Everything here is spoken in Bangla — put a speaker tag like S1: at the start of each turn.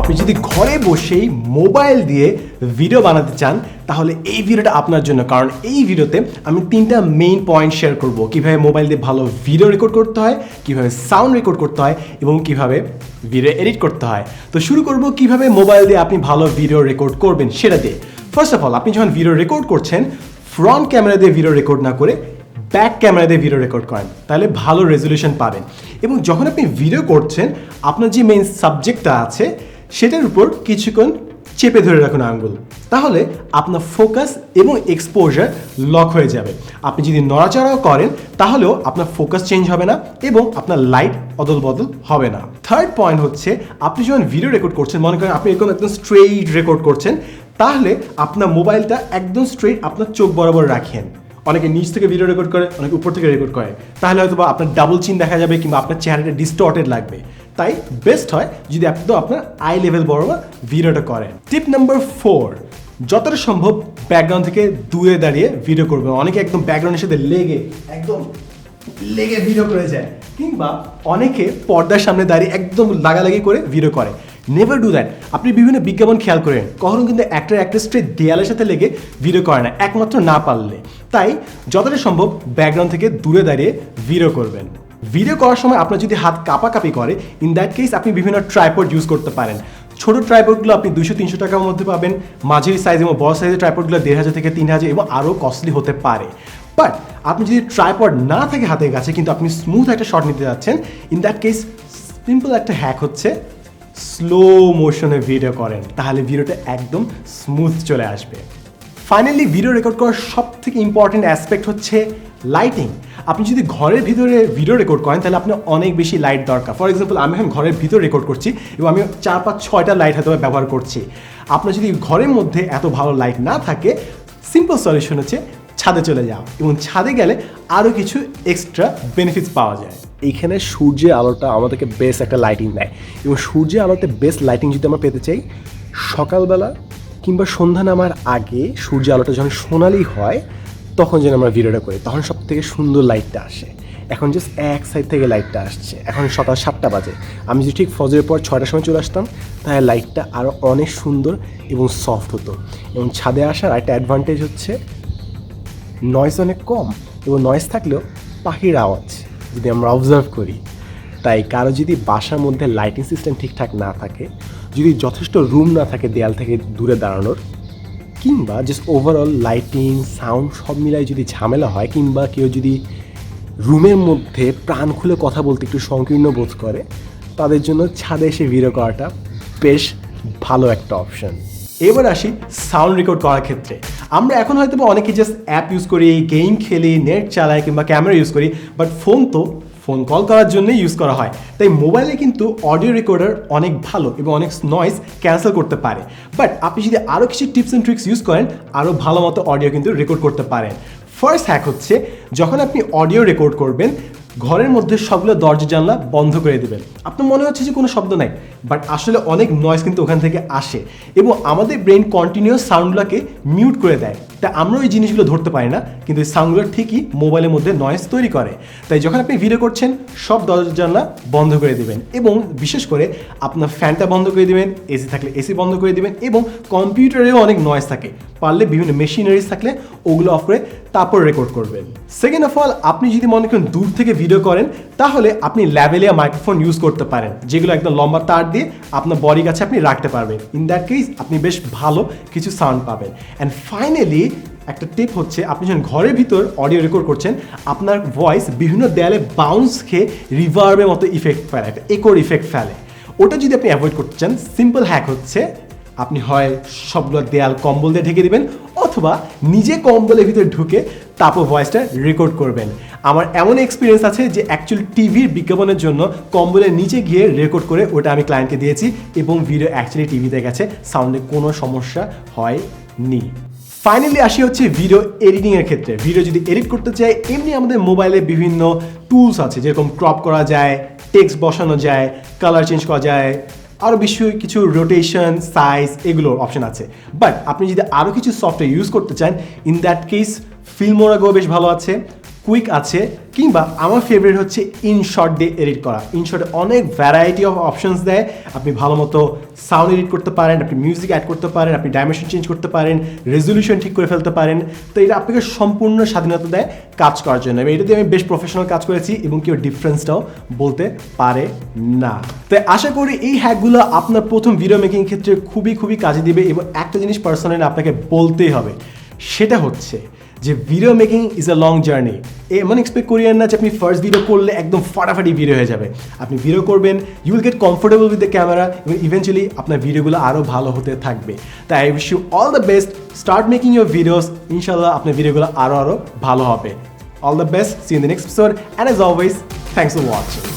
S1: আপনি যদি ঘরে বসেই মোবাইল দিয়ে ভিডিও বানাতে চান, তাহলে এই ভিডিওটা আপনার জন্য। কারণ এই ভিডিওতে আমি তিনটা মেইন পয়েন্ট শেয়ার করব। কীভাবে মোবাইল দিয়ে ভালো ভিডিও রেকর্ড করতে হয়, কীভাবে সাউন্ড রেকর্ড করতে হয়, এবং কীভাবে ভিডিও এডিট করতে হয়। তো শুরু করব কীভাবে মোবাইল দিয়ে আপনি ভালো ভিডিও রেকর্ড করবেন সেটা দিয়ে। ফার্স্ট অফ অল আপনি যখন ভিডিও রেকর্ড করছেন ফ্রন্ট ক্যামেরা দিয়ে ভিডিও রেকর্ড না করে ব্যাক ক্যামেরা দিয়ে ভিডিও রেকর্ড করেন। তাহলে ভালো রেজলিউশন পাবেন। এবং যখন আপনি ভিডিও করছেন, আপনার যে মেইন সাবজেক্টটা আছে সেটার উপর কিছুক্ষণ চেপে ধরে রাখুন আঙ্গুল। তাহলে আপনার ফোকাস এবং এক্সপোজার লক হয়ে যাবে। আপনি যদি নড়াচড়াও করেন, তাহলেও আপনার ফোকাস চেঞ্জ হবে না এবং আপনার লাইট অদল বদল হবে না। থার্ড পয়েন্ট হচ্ছে, আপনি যখন ভিডিও রেকর্ড করছেন, মনে করেন আপনি এরকম একদম স্ট্রেইট রেকর্ড করছেন, তাহলে আপনার মোবাইলটা একদম স্ট্রেইট আপনার চোখ বরাবর রাখেন। অনেকে নিচ থেকে ভিডিও রেকর্ড করে, অনেকে উপর থেকে রেকর্ড করে। তাহলে হয়তো বা আপনার ডাবল চিন দেখা যাবে কিংবা আপনার চেহারাটা ডিস্টর্টেড লাগবে। তাই বেস্ট হয় যদি আপনি তো আপনার আই লেভেল বরাবর ভিডিওটা করেন। টিপ নাম্বার ফোর যতটা সম্ভব ব্যাকগ্রাউন্ড থেকে দূরে দাঁড়িয়ে ভিডিও করবেন। অনেকে একদম ব্যাকগ্রাউন্ডের সাথে লেগে, একদম লেগে ভিডিও করে যায়। কিংবা অনেকে পর্দার সামনে দাঁড়িয়ে একদম লাগালাগি করে ভিডিও করে। নেভার ডু দ্যাট আপনি বিভিন্ন বিজ্ঞাপন খেয়াল করেন। কখনো কিন্তু অ্যাক্টর অ্যাক্ট্রেসটি দেয়ালের সাথে লেগে ভিডিও করে না, একমাত্র না পারলে। তাই যতটা সম্ভব ব্যাকগ্রাউন্ড থেকে দূরে দাঁড়িয়ে ভিডিও করবেন। ভিডিও করার সময় আপনার যদি হাত কাঁপাকাঁপি করে ইন দ্যাট কেস আপনি বিভিন্ন ট্রাইপড ইউজ করতে পারেন। ছোটো ট্রাইপডগুলো আপনি দুশো তিনশো টাকার মধ্যে পাবেন, মাঝারি সাইজ এবং বড় সাইজের ট্রাইপডগুলো দেড় হাজার থেকে তিন হাজার এবং আরও কস্টলি হতে পারে। বাট আপনি যদি ট্রাইপড না থাকে হাতের কাছে, কিন্তু আপনি স্মুথ একটা শট নিতে যাচ্ছেন ইন দ্যাট কেস সিম্পল একটা হ্যাক হচ্ছে স্লো মোশনে ভিডিও করেন, তাহলে ভিডিওটা একদম স্মুথ চলে আসবে। ফাইনালি ভিডিও রেকর্ড করার সব থেকে ইম্পর্টেন্ট অ্যাসপেক্ট হচ্ছে লাইটিং আপনি যদি ঘরের ভিতরে ভিডিও রেকর্ড করেন, তাহলে আপনার অনেক বেশি লাইট দরকার। ফর এক্সাম্পল আমি এখন ঘরের ভিতরে রেকর্ড করছি এবং আমি চার পাঁচ ছয়টা লাইট হয়তো ব্যবহার করছি। আপনার যদি ঘরের মধ্যে এত ভালো লাইট না থাকে সিম্পল সলিউশন হচ্ছে ছাদে চলে যাও এবং ছাদে গেলে আরও কিছু এক্সট্রা বেনিফিটস পাওয়া যায়। এইখানে সূর্যের আলোটা আমাদেরকে বেস্ট একটা লাইটিং দেয় এবং সূর্যের আলোতে বেস্ট লাইটিং যদি আমরা পেতে চাই, সকালবেলা কিংবা সন্ধ্যা নামার আগে সূর্য আলোটা যখন সোনালি হয় তখন যেন আমরা ভিডিওটা করি, তখন সব থেকে সুন্দর লাইটটা আসে। এখন জাস্ট এক সাইড থেকে লাইটটা আসছে। এখন সকাল সাতটা বাজে। আমি যদি ঠিক ফজরের পর ছয়টার সময় চলে আসতাম, তাহলে লাইটটা আরও অনেক সুন্দর এবং সফট হতো। এবং ছাদে আসার একটা অ্যাডভান্টেজ হচ্ছে নয়েজ অনেক কম এবং নয়েজ থাকলেও পাখির আওয়াজ যদি আমরা অবজার্ভ করি। তাই কারও যদি বাসার মধ্যে লাইটিং সিস্টেম ঠিকঠাক না থাকে, যদি যথেষ্ট রুম না থাকে দেয়াল থেকে দূরে দাঁড়ানোর কিংবা জাস্ট ওভারঅল লাইটিং সাউন্ড সব মিলাই যদি ঝামেলা হয়, কিংবা কেউ যদি রুমের মধ্যে প্রাণ খুলে কথা বলতে একটু সংকীর্ণ বোধ করে, তাদের জন্য ছাদে এসে ভিডিও করাটা বেশ ভালো একটা অপশন এবার আসি সাউন্ড রেকর্ড করার ক্ষেত্রে। আমরা এখন হয়তো অনেকে জাস্ট অ্যাপ ইউজ করি গেম খেলি নেট চালাই কিংবা ক্যামেরা ইউজ করি বাট ফোন তো ফোন কল করার জন্য ইউজ করা হয়। তাই মোবাইলে কিন্তু অডিও রেকর্ডার অনেক ভালো এবং অনেক নয়েস ক্যান্সেল করতে পারে। বাট আপনি যদি আরও কিছু টিপস অ্যান্ড ট্রিক্স ইউজ করেন আরও ভালো মতো অডিও কিন্তু রেকর্ড করতে পারেন। ফার্স্ট হ্যাক হচ্ছে, যখন আপনি অডিও রেকর্ড করবেন ঘরের মধ্যে সবগুলো দরজা জানলা বন্ধ করে দেবেন। আপনার মনে হচ্ছে যে কোনো শব্দ নাই বাট আসলে অনেক নয়েজ কিন্তু ওখান থেকে আসে এবং আমাদের ব্রেন কন্টিনিউয়াস সাউন্ডগুলোকে মিউট করে দেয়। তা আমরা ওই জিনিসগুলো ধরতে পারি না, কিন্তু এই সাউন্ডগুলো ঠিকই মোবাইলের মধ্যে নয়েজ তৈরি করে। তাই যখন আপনি ভিডিও করছেন, সব দরজা জানলা বন্ধ করে দেবেন এবং বিশেষ করে আপনার ফ্যানটা বন্ধ করে দেবেন এসি থাকলে এসি বন্ধ করে দেবেন এবং কম্পিউটারেও অনেক নয়েজ থাকে। পারলে বিভিন্ন মেশিনারিজ থাকলে ওগুলো অফ করে তারপর রেকর্ড করবেন। সেকেন্ড অফ অল আপনি যদি মনে করেন দূর থেকে ভিডিও করেন, তাহলে আপনি ল্যাভেলিয়া মাইক্রোফোন ইউজ করতে পারেন, যেগুলো একদম লম্বা তার দিয়ে আপনার বডি কাছে আপনি রাখতে পারবেন। ইন দ্যাট কেস আপনি বেশ ভালো কিছু সাউন্ড পাবেন। অ্যান্ড ফাইনালি একটা টিপ হচ্ছে, আপনি যখন ঘরের ভিতর অডিও রেকর্ড করছেন, আপনার ভয়েস বিভিন্ন দেয়ালে বাউন্স খেয়ে রিভার্বের মতো ইফেক্ট ফেলে, একটা একোর ইফেক্ট ফেলে। ওটা যদি আপনি অ্যাভয়েড করতে চান সিম্পল হ্যাক হচ্ছে, আপনি হয় সবগুলো দেয়াল কম্বল দিয়ে ঢেকে দিবেন, অথবা নিজে কম্বলের ভিতরে ঢুকে তারপর ভয়েসটা রেকর্ড করবেন। আমার এমন এক্সপিরিয়েন্স আছে যে অ্যাকচুয়ালি টিভির বিজ্ঞাপনের জন্য কম্বলের নিচে গিয়ে রেকর্ড করে ওটা আমি ক্লায়েন্টকে দিয়েছি এবং ভিডিও অ্যাকচুয়ালি টিভিতে গেছে সাউন্ডে কোনো সমস্যা হয়নি। ফাইনালি আসি হচ্ছে ভিডিও এডিটিংয়ের ক্ষেত্রে। ভিডিও যদি এডিট করতে চাই, এমনি আমাদের মোবাইলে বিভিন্ন টুলস আছে, যেরকম ক্রপ করা যায় টেক্সট বসানো যায় কালার চেঞ্জ করা যায় আরও বেশি কিছু রোটেশন সাইজ এগুলোর অপশন আছে। বাট আপনি যদি আরও কিছু সফটওয়্যার ইউজ করতে চান ইন দ্যাট কেস ফিল্মোরাগো বেশ ভালো আছে, কুইক আছে, কিংবা আমার ফেভারিট হচ্ছে ইনশর্ট দিয়ে এডিট করা। ইনশর্টে অনেক ভ্যারাইটি অফ অপশনস দেয়। আপনি ভালো মতো সাউন্ড এডিট করতে পারেন, আপনি মিউজিক অ্যাড করতে পারেন, আপনি ডাইমেনশন চেঞ্জ করতে পারেন রেজলিউশন ঠিক করে ফেলতে পারেন। তো এটা আপনাকে সম্পূর্ণ স্বাধীনতা দেয় কাজ করার জন্য। এবং এটা দিয়ে আমি বেশ প্রফেশনাল কাজ করেছি এবং কেউ ডিফারেন্সটাও বলতে পারে না। তাই আশা করি এই হ্যাকগুলো আপনার প্রথম ভিডিও মেকিং ক্ষেত্রে খুবই খুবই কাজে দিবে এবং একটা জিনিস পার্সোনালি আপনাকে বলতেই হবে। সেটা হচ্ছে যে video making is a long journey এমন এক্সপেক্ট করিয়েন না যে আপনি ফার্স্ট ভিডিও করলে একদম ফাটাফাটি ভিডিও হয়ে যাবে। আপনি ভিডিও করবেন you will get comfortable with the camera এবং ইভেন্চুয়ালি আপনার ভিডিওগুলো আরও ভালো হতে থাকবে। তাই I wish you all the best start making your videos ইনশাল্লাহ আপনার ভিডিওগুলো আরও আরও ভালো হবে। All the best see in the next episode and as always thanks for watching